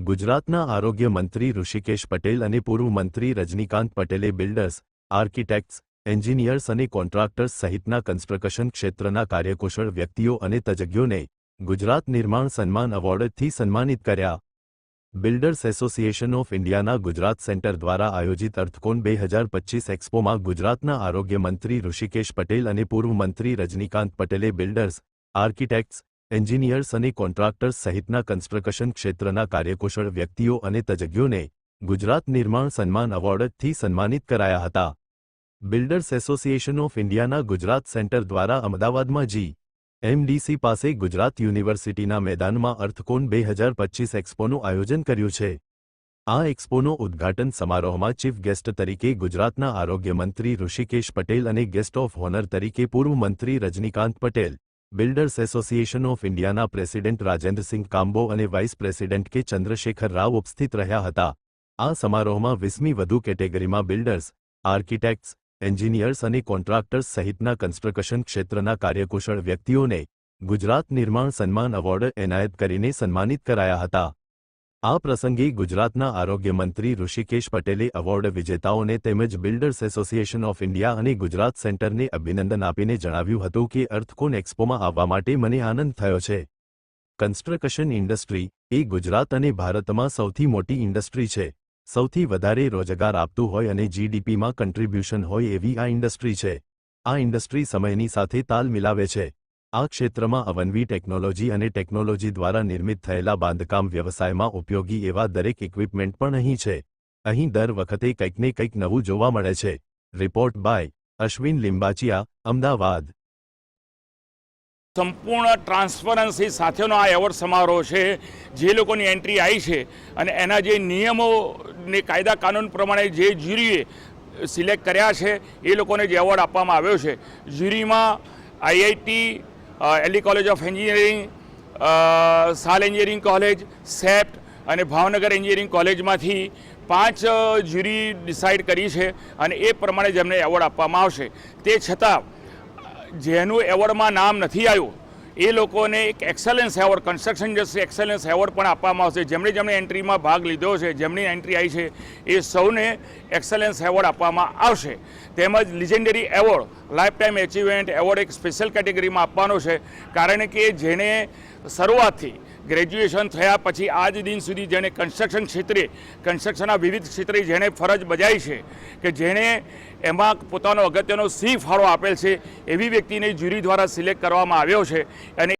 ગુજરાતના આરોગ્ય મંત્રી ઋષિકેશ પટેલ અને પૂર્વ મંત્રી રજનીકાંત પટેલે બિલ્ડર્સ, આર્કિટેક્ટ્સ, એન્જિનિયર્સ અને કોન્ટ્રાક્ટર્સ સહિતના કન્સ્ટ્રક્શન ક્ષેત્રના કાર્યકુશળ વ્યક્તિઓ અને તજજ્ઞોને ગુજરાત નિર્માણ સન્માન એવોર્ડથી સન્માનિત કર્યા. બિલ્ડર્સ એસોસિએશન ઓફ ઇન્ડિયાના ગુજરાત સેન્ટર દ્વારા આયોજિત અર્થકોન બે હજાર પચ્ચીસ એક્સપોમાં ગુજરાતના આરોગ્ય મંત્રી ઋષિકેશ પટેલ અને પૂર્વ મંત્રી રજનીકાંત પટેલે બિલ્ડર્સ, આર્કિટેક્ટ્સ એન્જિનિયર્સ અને કોન્ટ્રાક્ટર્સ સહિતના કન્સ્ટ્રક્શન ક્ષેત્રના કાર્યકુશળ વ્યક્તિઓ અને તજજ્ઞોને ગુજરાત નિર્માણ સન્માન એવોર્ડથી સન્માનિત કરાયા હતા. બિલ્ડર્સ એસોસિએશન ઓફ ઇન્ડિયાના ગુજરાત સેન્ટર દ્વારા અમદાવાદમાં જી. એમડીસી પાસે ગુજરાત યુનિવર્સિટીના મેદાનમાં અર્થકોન બે હજાર પચ્ચીસ એક્સપોનું આયોજન કર્યું છે. આ એક્સપોનો ઉદ્ઘાટન સમારોહમાં ચીફ ગેસ્ટ તરીકે ગુજરાતના આરોગ્ય મંત્રી ઋષિકેશ પટેલ અને ગેસ્ટ ઓફ હોનર તરીકે પૂર્વ મંત્રી Rajnikant Patel builders association of ઇન્ડિયાના પ્રેસિડેન્ટ રાજેન્દ્રસિંહ કાંબો અને વાઇસ પ્રેસિડેન્ટ કે ચંદ્રશેખર રાવ ઉપસ્થિત રહ્યા હતા. આ સમારોહમાં વીસમી વધુ કેટેગરીમાં બિલ્ડર્સ, આર્કિટેક્ટ્સ, એન્જિનિયર્સ અને કોન્ટ્રાક્ટર્સ સહિતના કન્સ્ટ્રક્શન ક્ષેત્રના કાર્યકુશળ વ્યક્તિઓને ગુજરાત નિર્માણ સન્માન એવોર્ડ એનાયત કરીને સન્માનિત કરાયા હતા. આ પ્રસંગે ગુજરાતના આરોગ્ય મંત્રી ઋષિકેશ પટેલે એવોર્ડ વિજેતાઓને તેમજ બિલ્ડર્સ એસોસિએશન ઓફ ઇન્ડિયા અને ગુજરાત સેન્ટરને અભિનંદન આપીને જણાવ્યું હતું કે અર્થકોન એક્સપોમાં આવવા માટે મને આનંદ થયો છે. કન્સ્ટ્રક્શન ઇન્ડસ્ટ્રી એ ગુજરાત અને ભારતમાં સૌથી મોટી ઇન્ડસ્ટ્રી છે. સૌથી વધારે રોજગાર આપતું હોય અને જીડીપીમાં કન્ટ્રીબ્યુશન હોય એવી આ ઇન્ડસ્ટ્રી છે. આ ઇન્ડસ્ટ્રી સમયની સાથે તાલ મિલાવે છે. આ ક્ષેત્રમાં અવનવી ટેકનોલોજી અને ટેકનોલોજી દ્વારા નિર્મિત થયેલા બાંધકામ વ્યવસાયમાં ઉપયોગી એવા દરેક ઇક્વિપમેન્ટ પણ અહીં છે. અહીં દર વખતે કંઈકને કંઈક નવું જોવા મળે છે. Report by Ashwin Limbachiya Ahmedabad. સંપૂર્ણ ટ્રાન્સપરન્સી સાથેનો આ એવોર્ડ સમારોહ છે, જે લોકોની એન્ટ્રી આવી છે અને એના જે નિયમો ને કાયદા કાનૂન પ્રમાણે જે જ્યુરીએ સિલેક્ટ કર્યા છે, એ લોકોને જે એવોર્ડ આપવામાં આવ્યો છે. જ્યુરીમાં IIT L E college of engineering SAL engineering college, CEPT અને ભાવનગર એન્જિનિયરિંગ કોલેજમાંથી પાંચ જ્યુરી ડિસાઇડ કરી છે અને એ પ્રમાણે જેમને એવોર્ડ આપવામાં આવશે. તે છતાં, જેનું એવોર્ડમાં નામ નથી આવ્યું, એ લોકોને એક excellence award, construction industry excellence award પણ આપવામાં આવશે. જેમણે જેમણે એન્ટ્રીમાં ભાગ લીધો છે, જેમની એન્ટ્રી આવી છે, એ સૌને એક્સલન્સ એવોર્ડ આપવામાં આવશે. તેમજ legendary award lifetime achievement award એક સ્પેશિયલ કેટેગરીમાં આપવાનો છે. કારણ કે જેને શરૂઆતથી ગ્રેજ્યુએશન થયા પછી આજ દિન સુધી જેણે કન્સ્ટ્રક્શન ક્ષેત્રે કન્સ્ટ્રક્શનના વિવિધ ક્ષેત્રે જેણે ફરજ બજાવી છે કે જેણે એમાં પોતાનો અગત્યનો સી ફાળો આપેલ છે, એવી વ્યક્તિને જ્યુરી દ્વારા સિલેક્ટ કરવામાં આવ્યો છે. અને